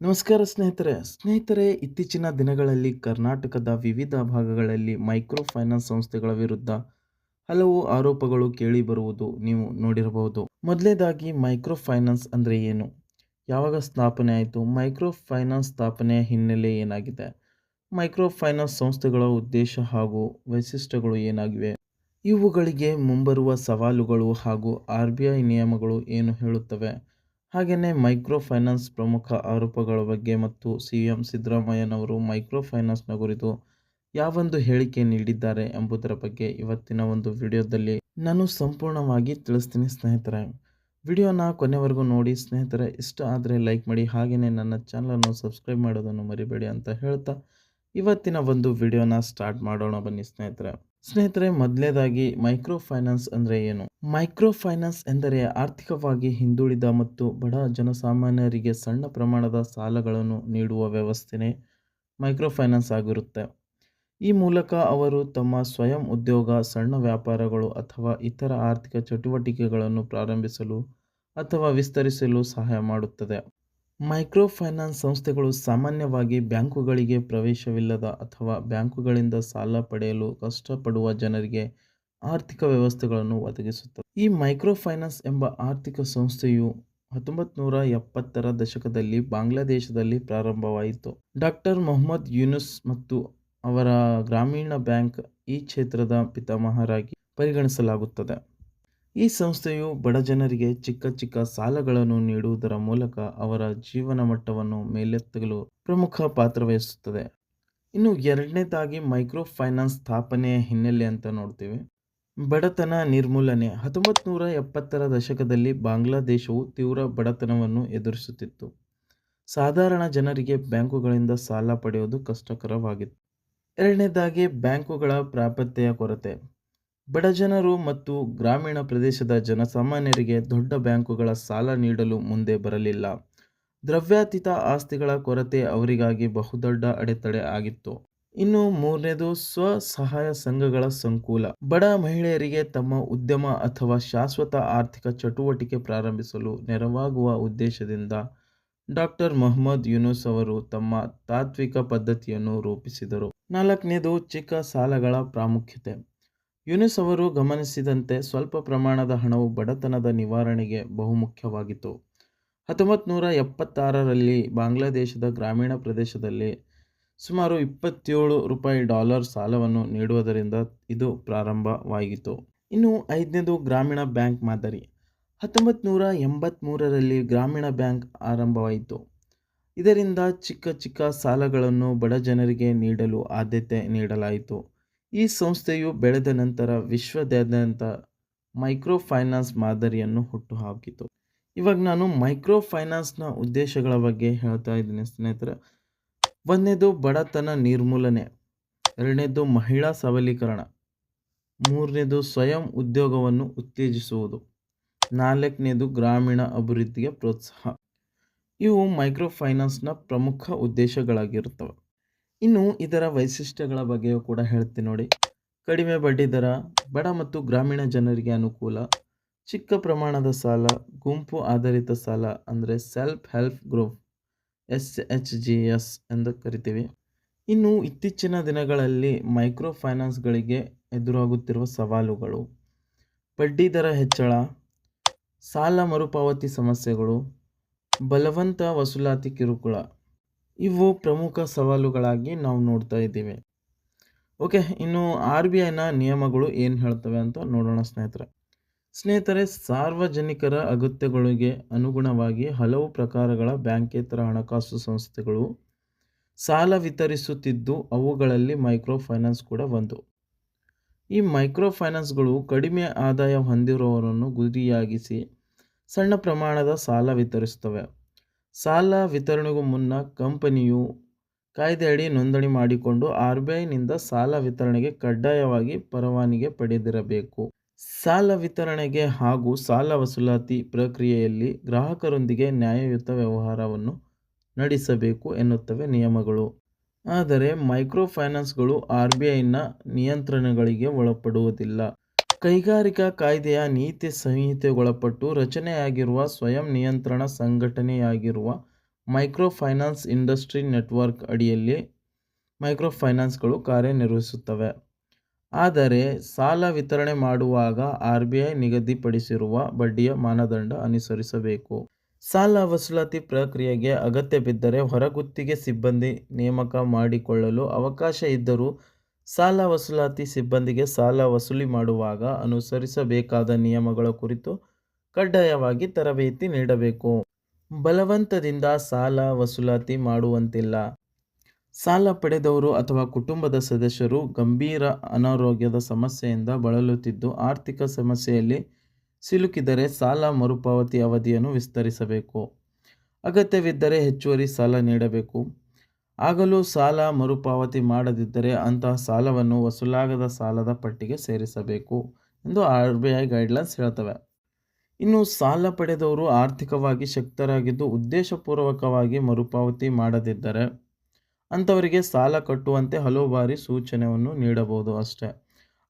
ನಮಸ್ಕಾರ ಸ್ನೇಹಿತರೆ. ಸ್ನೇಹಿತರೆ, ಇತ್ತೀಚಿನ ದಿನಗಳಲ್ಲಿ ಕರ್ನಾಟಕದ ವಿವಿಧ ಭಾಗಗಳಲ್ಲಿ ಮೈಕ್ರೋ ಫೈನಾನ್ಸ್ ಸಂಸ್ಥೆಗಳ ವಿರುದ್ಧ ಹಲವು ಆರೋಪಗಳು ಕೇಳಿಬರುವುದು ನೀವು ನೋಡಿರಬಹುದು. ಮೊದಲನೇದಾಗಿ ಮೈಕ್ರೋ ಫೈನಾನ್ಸ್ ಅಂದರೆ ಏನು? ಯಾವಾಗ ಸ್ಥಾಪನೆ ಆಯಿತು? ಮೈಕ್ರೋ ಫೈನಾನ್ಸ್ ಸ್ಥಾಪನೆಯ ಹಿನ್ನೆಲೆ ಏನಾಗಿದೆ? ಮೈಕ್ರೋ ಫೈನಾನ್ಸ್ ಸಂಸ್ಥೆಗಳ ಉದ್ದೇಶ ಹಾಗೂ ವೈಶಿಷ್ಟ್ಯಗಳು ಏನಾಗಿವೆ? ಇವುಗಳಿಗೆ ಮುಂಬರುವ ಸವಾಲುಗಳು ಹಾಗೂ ಆರ್ ಬಿ ಐ ನಿಯಮಗಳು ಏನು ಹೇಳುತ್ತವೆ? ಹಾಗೆಯೇ ಮೈಕ್ರೋ ಫೈನಾನ್ಸ್ ಪ್ರಮುಖ ಆರೋಪಗಳ ಬಗ್ಗೆ ಮತ್ತು ಸಿ ಎಂ ಸಿದ್ದರಾಮಯ್ಯನವರು ಮೈಕ್ರೋ ಫೈನಾನ್ಸ್ನ ಕುರಿತು ಯಾವೊಂದು ಹೇಳಿಕೆ ನೀಡಿದ್ದಾರೆ ಎಂಬುದರ ಬಗ್ಗೆ ಇವತ್ತಿನ ಒಂದು ವಿಡಿಯೋದಲ್ಲಿ ನಾನು ಸಂಪೂರ್ಣವಾಗಿ ತಿಳಿಸ್ತೀನಿ ಸ್ನೇಹಿತರೆ. ವಿಡಿಯೋನ ಕೊನೆವರೆಗೂ ನೋಡಿ ಸ್ನೇಹಿತರೆ, ಇಷ್ಟ ಆದರೆ ಲೈಕ್ ಮಾಡಿ, ಹಾಗೆಯೇ ನನ್ನ ಚಾನಲನ್ನು ಸಬ್ಸ್ಕ್ರೈಬ್ ಮಾಡೋದನ್ನು ಮರಿಬೇಡಿ ಅಂತ ಹೇಳ್ತಾ ಇವತ್ತಿನ ಒಂದು ವಿಡಿಯೋನ ಸ್ಟಾರ್ಟ್ ಮಾಡೋಣ ಬನ್ನಿ ಸ್ನೇಹಿತರೆ. ಸ್ನೇಹಿತರೆ ಮೊದಲನೇದಾಗಿ ಮೈಕ್ರೋ ಫೈನಾನ್ಸ್ ಅಂದರೆ ಏನು? ಮೈಕ್ರೋ ಫೈನಾನ್ಸ್ ಎಂದರೆ ಆರ್ಥಿಕವಾಗಿ ಹಿಂದುಳಿದ ಮತ್ತು ಬಡ ಜನಸಾಮಾನ್ಯರಿಗೆ ಸಣ್ಣ ಪ್ರಮಾಣದ ಸಾಲಗಳನ್ನು ನೀಡುವ ವ್ಯವಸ್ಥೆನೇ ಮೈಕ್ರೋ ಫೈನಾನ್ಸ್ ಆಗಿರುತ್ತೆ. ಈ ಮೂಲಕ ಅವರು ತಮ್ಮ ಸ್ವಯಂ ಉದ್ಯೋಗ, ಸಣ್ಣ ವ್ಯಾಪಾರಗಳು ಅಥವಾ ಇತರ ಆರ್ಥಿಕ ಚಟುವಟಿಕೆಗಳನ್ನು ಪ್ರಾರಂಭಿಸಲು ಅಥವಾ ವಿಸ್ತರಿಸಲು ಸಹಾಯ ಮಾಡುತ್ತದೆ. ಮೈಕ್ರೋ ಫೈನಾನ್ಸ್ ಸಂಸ್ಥೆಗಳು ಸಾಮಾನ್ಯವಾಗಿ ಬ್ಯಾಂಕುಗಳಿಗೆ ಪ್ರವೇಶವಿಲ್ಲದ ಅಥವಾ ಬ್ಯಾಂಕುಗಳಿಂದ ಸಾಲ ಪಡೆಯಲು ಕಷ್ಟಪಡುವ ಜನರಿಗೆ ಆರ್ಥಿಕ ವ್ಯವಸ್ಥೆಗಳನ್ನು ಒದಗಿಸುತ್ತವೆ. ಈ ಮೈಕ್ರೋ ಫೈನಾನ್ಸ್ ಎಂಬ ಆರ್ಥಿಕ ಸಂಸ್ಥೆಯು ಹತ್ತೊಂಬತ್ತು ನೂರ ಎಪ್ಪತ್ತರ ದಶಕದಲ್ಲಿ ಬಾಂಗ್ಲಾದೇಶದಲ್ಲಿ ಪ್ರಾರಂಭವಾಯಿತು. ಡಾಕ್ಟರ್ ಮೊಹಮ್ಮದ್ ಯೂನುಸ್ ಮತ್ತು ಅವರ ಗ್ರಾಮೀಣ ಬ್ಯಾಂಕ್ ಈ ಕ್ಷೇತ್ರದ ಪಿತಾಮಹರಾಗಿ ಪರಿಗಣಿಸಲಾಗುತ್ತದೆ. ಈ ಸಂಸ್ಥೆಯು ಬಡ ಜನರಿಗೆ ಚಿಕ್ಕ ಚಿಕ್ಕ ಸಾಲಗಳನ್ನು ನೀಡುವುದರ ಮೂಲಕ ಅವರ ಜೀವನ ಮಟ್ಟವನ್ನು ಮೇಲೆತ್ತಲು ಪ್ರಮುಖ ಪಾತ್ರ ವಹಿಸುತ್ತದೆ. ಇನ್ನು ಎರಡನೇದಾಗಿ ಮೈಕ್ರೋ ಫೈನಾನ್ಸ್ ಸ್ಥಾಪನೆಯ ಹಿನ್ನೆಲೆ ಅಂತ ನೋಡ್ತೀವಿ. ಬಡತನ ನಿರ್ಮೂಲನೆ. ಹತ್ತೊಂಬತ್ತು ನೂರ ಎಪ್ಪತ್ತರ ದಶಕದಲ್ಲಿ ಬಾಂಗ್ಲಾದೇಶವು ತೀವ್ರ ಬಡತನವನ್ನು ಎದುರಿಸುತ್ತಿತ್ತು. ಸಾಧಾರಣ ಜನರಿಗೆ ಬ್ಯಾಂಕುಗಳಿಂದ ಸಾಲ ಪಡೆಯುವುದು ಕಷ್ಟಕರವಾಗಿತ್ತು. ಎರಡನೇದಾಗಿ ಬ್ಯಾಂಕುಗಳ ಪ್ರಾಪ್ಯತೆಯ ಕೊರತೆ. ಬಡ ಜನರು ಮತ್ತು ಗ್ರಾಮೀಣ ಪ್ರದೇಶದ ಜನಸಾಮಾನ್ಯರಿಗೆ ದೊಡ್ಡ ಬ್ಯಾಂಕುಗಳ ಸಾಲ ನೀಡಲು ಮುಂದೆ ಬರಲಿಲ್ಲ. ದ್ರವ್ಯಾತೀತ ಆಸ್ತಿಗಳ ಕೊರತೆ ಅವರಿಗಾಗಿ ಬಹುದೊಡ್ಡ ಅಡೆತಡೆ ಆಗಿತ್ತು. ಇನ್ನು ಮೂರನೇದು, ಸ್ವಸಹಾಯ ಸಂಘಗಳ ಸಂಕುಲ. ಬಡ ಮಹಿಳೆಯರಿಗೆ ತಮ್ಮ ಉದ್ಯಮ ಅಥವಾ ಶಾಶ್ವತ ಆರ್ಥಿಕ ಚಟುವಟಿಕೆ ಪ್ರಾರಂಭಿಸಲು ನೆರವಾಗುವ ಉದ್ದೇಶದಿಂದ ಡಾಕ್ಟರ್ ಮೊಹಮ್ಮದ್ ಯೂನುಸ್ ಅವರು ತಮ್ಮ ತಾತ್ವಿಕ ಪದ್ಧತಿಯನ್ನು ರೂಪಿಸಿದರು. ನಾಲ್ಕನೇದು, ಚಿಕ್ಕ ಸಾಲಗಳ ಪ್ರಾಮುಖ್ಯತೆ. ಯುನಿಸ್ ಅವರು ಗಮನಿಸಿದಂತೆ ಸ್ವಲ್ಪ ಪ್ರಮಾಣದ ಹಣವು ಬಡತನದ ನಿವಾರಣೆಗೆ ಬಹುಮುಖ್ಯವಾಗಿತ್ತು. ಹತ್ತೊಂಬತ್ತು ನೂರ ಎಪ್ಪತ್ತಾರರಲ್ಲಿ ಬಾಂಗ್ಲಾದೇಶದ ಗ್ರಾಮೀಣ ಪ್ರದೇಶದಲ್ಲಿ ಸುಮಾರು ಇಪ್ಪತ್ತೇಳು ರೂಪಾಯಿ ಡಾಲರ್ ಸಾಲವನ್ನು ನೀಡುವುದರಿಂದ ಇದು ಪ್ರಾರಂಭವಾಯಿತು ಇನ್ನು ಐದನೇದು ಗ್ರಾಮೀಣ ಬ್ಯಾಂಕ್ ಮಾದರಿ. ಹತ್ತೊಂಬತ್ತು ನೂರ ಎಂಬತ್ತ್ಮೂರರಲ್ಲಿ ಗ್ರಾಮೀಣ ಬ್ಯಾಂಕ್ ಆರಂಭವಾಯಿತು. ಇದರಿಂದ ಚಿಕ್ಕ ಚಿಕ್ಕ ಸಾಲಗಳನ್ನು ಬಡ ಜನರಿಗೆ ನೀಡಲು ಆದ್ಯತೆ ನೀಡಲಾಯಿತು. ಈ ಸಂಸ್ಥೆಯು ಬೆಳೆದ ನಂತರ ವಿಶ್ವದಾದ್ಯಂತ ಮೈಕ್ರೋ ಫೈನಾನ್ಸ್ ಮಾದರಿಯನ್ನು ಹುಟ್ಟುಹಾಕಿತು. ಇವಾಗ ನಾನು ಮೈಕ್ರೋ ಫೈನಾನ್ಸ್ನ ಉದ್ದೇಶಗಳ ಬಗ್ಗೆ ಹೇಳ್ತಾ ಇದ್ದೀನಿ ಸ್ನೇಹಿತರೆ. ಒಂದನೇದು ಬಡತನ ನಿರ್ಮೂಲನೆ, ಎರಡನೇದು ಮಹಿಳಾ ಸಬಲೀಕರಣ, ಮೂರನೇದು ಸ್ವಯಂ ಉದ್ಯೋಗವನ್ನು ಉತ್ತೇಜಿಸುವುದು, ನಾಲ್ಕನೇದು ಗ್ರಾಮೀಣ ಅಭಿವೃದ್ಧಿಗೆ ಪ್ರೋತ್ಸಾಹ. ಇವು ಮೈಕ್ರೋ ಫೈನಾನ್ಸ್ನ ಪ್ರಮುಖ ಉದ್ದೇಶಗಳಾಗಿರುತ್ತವೆ. ಇನ್ನು ಇದರ ವೈಶಿಷ್ಟ್ಯಗಳ ಬಗ್ಗೆಯೂ ಕೂಡ ಹೇಳ್ತೀನಿ ನೋಡಿ. ಕಡಿಮೆ ಬಡ್ಡಿ ದರ, ಬಡ ಮತ್ತು ಗ್ರಾಮೀಣ ಜನರಿಗೆ ಅನುಕೂಲ, ಚಿಕ್ಕ ಪ್ರಮಾಣದ ಸಾಲ, ಗುಂಪು ಆಧಾರಿತ ಸಾಲ ಅಂದರೆ self help group S H G S ಎಂದು ಕರಿತೀವಿ. ಇನ್ನು ಇತ್ತೀಚಿನ ದಿನಗಳಲ್ಲಿ ಮೈಕ್ರೋ ಫೈನಾನ್ಸ್ಗಳಿಗೆ ಎದುರಾಗುತ್ತಿರುವ ಸವಾಲುಗಳು. ಬಡ್ಡಿ ದರ ಹೆಚ್ಚಳ, ಸಾಲ ಮರುಪಾವತಿ ಸಮಸ್ಯೆಗಳು, ಬಲವಂತ ವಸೂಲಾತಿ ಕಿರುಕುಳ ಇವು ಪ್ರಮುಖ ಸವಾಲುಗಳಾಗಿ ನಾವು ನೋಡ್ತಾ ಇದ್ದೀವಿ. ಓಕೆ, ಇನ್ನು ಆರ್ ಬಿ ಐನ ನಿಯಮಗಳು ಏನು ಹೇಳ್ತವೆ ಅಂತ ನೋಡೋಣ ಸ್ನೇಹಿತರೆ. ಸ್ನೇಹಿತರೆ, ಸಾರ್ವಜನಿಕರ ಅಗತ್ಯಗಳಿಗೆ ಅನುಗುಣವಾಗಿ ಹಲವು ಪ್ರಕಾರಗಳ ಬ್ಯಾಂಕೇತರ ಹಣಕಾಸು ಸಂಸ್ಥೆಗಳು ಸಾಲ ವಿತರಿಸುತ್ತಿದ್ದು ಅವುಗಳಲ್ಲಿ ಮೈಕ್ರೋ ಫೈನಾನ್ಸ್ ಕೂಡ ಒಂದು. ಈ ಮೈಕ್ರೋ ಫೈನಾನ್ಸ್ಗಳು ಕಡಿಮೆ ಆದಾಯ ಹೊಂದಿರುವವರನ್ನು ಗುರಿಯಾಗಿಸಿ ಸಣ್ಣ ಪ್ರಮಾಣದ ಸಾಲ ವಿತರಿಸುತ್ತವೆ. ಸಾಲ ವಿತರಣೆಗೂ ಮುನ್ನ ಕಂಪನಿಯು ಕಾಯ್ದೆಯಡಿ ನೋಂದಣಿ ಮಾಡಿಕೊಂಡು ಆರ್ ಬಿ ಐನಿಂದ ಸಾಲ ವಿತರಣೆಗೆ ಕಡ್ಡಾಯವಾಗಿ ಪರವಾನಿಗೆ ಪಡೆದಿರಬೇಕು. ಸಾಲ ವಿತರಣೆಗೆ ಹಾಗೂ ಸಾಲ ವಸೂಲಾತಿ ಪ್ರಕ್ರಿಯೆಯಲ್ಲಿ ಗ್ರಾಹಕರೊಂದಿಗೆ ನ್ಯಾಯಯುತ ವ್ಯವಹಾರವನ್ನು ನಡೆಸಬೇಕು ಎನ್ನುತ್ತವೆ ನಿಯಮಗಳು. ಆದರೆ ಮೈಕ್ರೋ ಫೈನಾನ್ಸ್ಗಳು ಆರ್ ಬಿ ಐನ ನಿಯಂತ್ರಣಗಳಿಗೆ ಒಳಪಡುವುದಿಲ್ಲ. ಕೈಗಾರಿಕಾ ಕಾಯ್ದೆಯ ನೀತಿ ಸಂಹಿತೆಗೊಳಪಟ್ಟು ರಚನೆಯಾಗಿರುವ ಸ್ವಯಂ ನಿಯಂತ್ರಣ ಸಂಘಟನೆಯಾಗಿರುವ ಮೈಕ್ರೋ ಫೈನಾನ್ಸ್ ಇಂಡಸ್ಟ್ರಿ ನೆಟ್ವರ್ಕ್ ಅಡಿಯಲ್ಲಿ ಮೈಕ್ರೋ ಫೈನಾನ್ಸ್ಗಳು ಕಾರ್ಯನಿರ್ವಹಿಸುತ್ತವೆ. ಆದರೆ, ಸಾಲ ವಿತರಣೆ ಮಾಡುವಾಗ ಆರ್ ಬಿ ಐ ನಿಗದಿಪಡಿಸಿರುವ ಬಡ್ಡಿಯ ಮಾನದಂಡ ಅನುಸರಿಸಬೇಕು. ಸಾಲ ವಸೂಲಾತಿ ಪ್ರಕ್ರಿಯೆಗೆ ಅಗತ್ಯ ಬಿದ್ದರೆ ಹೊರಗುತ್ತಿಗೆ ಸಿಬ್ಬಂದಿ ನೇಮಕ ಮಾಡಿಕೊಳ್ಳಲು ಅವಕಾಶ ಇದ್ದರೂ ಸಾಲ ವಸೂಲಾತಿ ಸಿಬ್ಬಂದಿಗೆ ಸಾಲ ವಸೂಲಿ ಮಾಡುವಾಗ ಅನುಸರಿಸಬೇಕಾದ ನಿಯಮಗಳ ಕುರಿತು ಕಡ್ಡಾಯವಾಗಿ ತರಬೇತಿ ನೀಡಬೇಕು. ಬಲವಂತದಿಂದ ಸಾಲ ವಸೂಲಾತಿ ಮಾಡುವಂತಿಲ್ಲ. ಸಾಲ ಪಡೆದವರು ಅಥವಾ ಕುಟುಂಬದ ಸದಸ್ಯರು ಗಂಭೀರ ಅನಾರೋಗ್ಯದ ಸಮಸ್ಯೆಯಿಂದ ಬಳಲುತ್ತಿದ್ದು ಆರ್ಥಿಕ ಸಮಸ್ಯೆಯಲ್ಲಿ ಸಿಲುಕಿದರೆ ಸಾಲ ಮರುಪಾವತಿ ಅವಧಿಯನ್ನು ವಿಸ್ತರಿಸಬೇಕು. ಅಗತ್ಯವಿದ್ದರೆ ಹೆಚ್ಚುವರಿ ಸಾಲ ನೀಡಬೇಕು. ಆಗಲೂ ಸಾಲ ಮರುಪಾವತಿ ಮಾಡದಿದ್ದರೆ ಅಂತಹ ಸಾಲವನ್ನು ವಸೂಲಾಗದ ಸಾಲದ ಪಟ್ಟಿಗೆ ಸೇರಿಸಬೇಕು ಎಂದು ಆರ್ ಬಿ ಐ ಗೈಡ್ಲೈನ್ಸ್ ಹೇಳ್ತವೆ. ಇನ್ನು ಸಾಲ ಪಡೆದವರು ಆರ್ಥಿಕವಾಗಿ ಶಕ್ತರಾಗಿದ್ದು ಉದ್ದೇಶಪೂರ್ವಕವಾಗಿ ಮರುಪಾವತಿ ಮಾಡದಿದ್ದರೆ ಅಂಥವರಿಗೆ ಸಾಲ ಕಟ್ಟುವಂತೆ ಹಲವು ಬಾರಿ ಸೂಚನೆಯನ್ನು ನೀಡಬಹುದು ಅಷ್ಟೇ.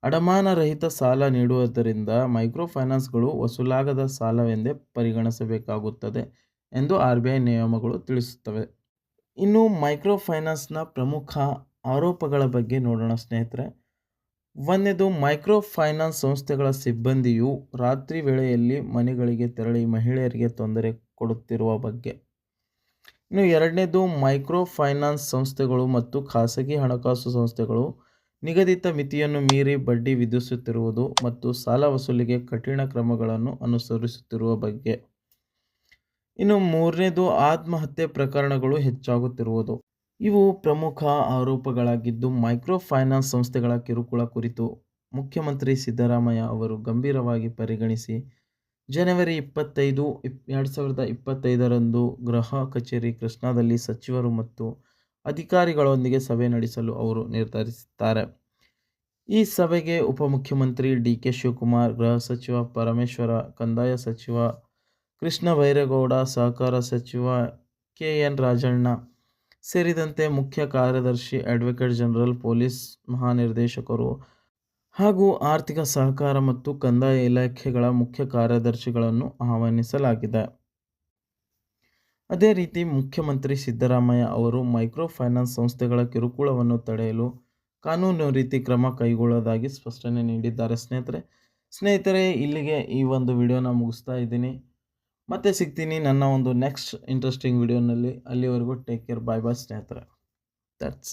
ಅಡಮಾನ ರಹಿತ ಸಾಲ ನೀಡುವುದರಿಂದ ಮೈಕ್ರೋ ಫೈನಾನ್ಸ್ಗಳು ವಸೂಲಾಗದ ಸಾಲವೆಂದೇ ಪರಿಗಣಿಸಬೇಕಾಗುತ್ತದೆ ಎಂದು ಆರ್ ಬಿ ಐ ನಿಯಮಗಳು ತಿಳಿಸುತ್ತವೆ. ಇನ್ನು ಮೈಕ್ರೋ ಫೈನಾನ್ಸ್ನ ಪ್ರಮುಖ ಆರೋಪಗಳ ಬಗ್ಗೆ ನೋಡೋಣ ಸ್ನೇಹಿತರೆ. ಒಂದನೇದು ಮೈಕ್ರೋ ಫೈನಾನ್ಸ್ ಸಂಸ್ಥೆಗಳ ಸಿಬ್ಬಂದಿಯು ರಾತ್ರಿ ವೇಳೆಯಲ್ಲಿ ಮನೆಗಳಿಗೆ ತೆರಳಿ ಮಹಿಳೆಯರಿಗೆ ತೊಂದರೆ ಕೊಡುತ್ತಿರುವ ಬಗ್ಗೆ. ಇನ್ನು ಎರಡನೇದು ಮೈಕ್ರೋ ಫೈನಾನ್ಸ್ ಸಂಸ್ಥೆಗಳು ಮತ್ತು ಖಾಸಗಿ ಹಣಕಾಸು ಸಂಸ್ಥೆಗಳು ನಿಗದಿತ ಮಿತಿಯನ್ನು ಮೀರಿ ಬಡ್ಡಿ ವಿಧಿಸುತ್ತಿರುವುದು ಮತ್ತು ಸಾಲ ವಸೂಲಿಗೆ ಕಠಿಣ ಕ್ರಮಗಳನ್ನು ಅನುಸರಿಸುತ್ತಿರುವ ಬಗ್ಗೆ. ಇನ್ನು ಮೂರನೇದು ಆತ್ಮಹತ್ಯೆ ಪ್ರಕರಣಗಳು ಹೆಚ್ಚಾಗುತ್ತಿರುವುದು. ಇವು ಪ್ರಮುಖ ಆರೋಪಗಳಾಗಿದ್ದು ಮೈಕ್ರೋ ಫೈನಾನ್ಸ್ ಸಂಸ್ಥೆಗಳ ಕಿರುಕುಳ ಕುರಿತು ಮುಖ್ಯಮಂತ್ರಿ ಸಿದ್ದರಾಮಯ್ಯ ಅವರು ಗಂಭೀರವಾಗಿ ಪರಿಗಣಿಸಿ, ಜನವರಿ ಇಪ್ಪತ್ತೈದು, ಇಪ್, ಎರಡು ಸಾವಿರದ ಇಪ್ಪತ್ತೈದರಂದು ಗೃಹ ಕಚೇರಿ ಕೃಷ್ಣಾದಲ್ಲಿ ಸಚಿವರು ಮತ್ತು ಅಧಿಕಾರಿಗಳೊಂದಿಗೆ ಸಭೆ ನಡೆಸಲು ಅವರು ನಿರ್ಧರಿಸಿದ್ದಾರೆ ಈ ಸಭೆಗೆ ಉಪಮುಖ್ಯಮಂತ್ರಿ ಡಿ ಕೆ ಶಿವಕುಮಾರ್, ಗೃಹ ಸಚಿವ ಪರಮೇಶ್ವರ, ಕಂದಾಯ ಸಚಿವ ಕೃಷ್ಣ ಬೈರೇಗೌಡ ಸಹಕಾರ ಸಚಿವ ಕೆ. ಎನ್. ರಾಜಣ್ಣ ಸೇರಿದಂತೆ ಮುಖ್ಯ ಕಾರ್ಯದರ್ಶಿ ಅಡ್ವೊಕೇಟ್ ಜನರಲ್ ಪೊಲೀಸ್ ಮಹಾನಿರ್ದೇಶಕರು ಹಾಗೂ ಆರ್ಥಿಕ ಸಹಕಾರ ಮತ್ತು ಕಂದಾಯ ಇಲಾಖೆಗಳ ಮುಖ್ಯ ಕಾರ್ಯದರ್ಶಿಗಳನ್ನು ಆಹ್ವಾನಿಸಲಾಗಿದೆ. ಅದೇ ರೀತಿ ಮುಖ್ಯಮಂತ್ರಿ ಸಿದ್ದರಾಮಯ್ಯ ಅವರು ಮೈಕ್ರೋ ಫೈನಾನ್ಸ್ ಸಂಸ್ಥೆಗಳ ಕಿರುಕುಳವನ್ನು ತಡೆಯಲು ಕಾನೂನು ರೀತಿ ಕ್ರಮ ಕೈಗೊಳ್ಳೋದಾಗಿ ಸ್ಪಷ್ಟನೆ ನೀಡಿದ್ದಾರೆ. ಸ್ನೇಹಿತರೆ ಸ್ನೇಹಿತರೆ, ಇಲ್ಲಿಗೆ ಈ ಒಂದು ವಿಡಿಯೋನ ಮುಗಿಸ್ತಾ ಇದ್ದೀನಿ. ಮತ್ತೆ ಸಿಗ್ತೀನಿ ನನ್ನ ಒಂದು ನೆಕ್ಸ್ಟ್ ಇಂಟ್ರೆಸ್ಟಿಂಗ್ ವಿಡಿಯೋನಲ್ಲಿ ಅಲ್ಲಿವರೆಗೂ ಟೇಕ್ ಕೇರ್ ಬಾಯ್ ಬಾಯ್ ಸ್ನೇಹಿತರೆ. ದಟ್ಸ್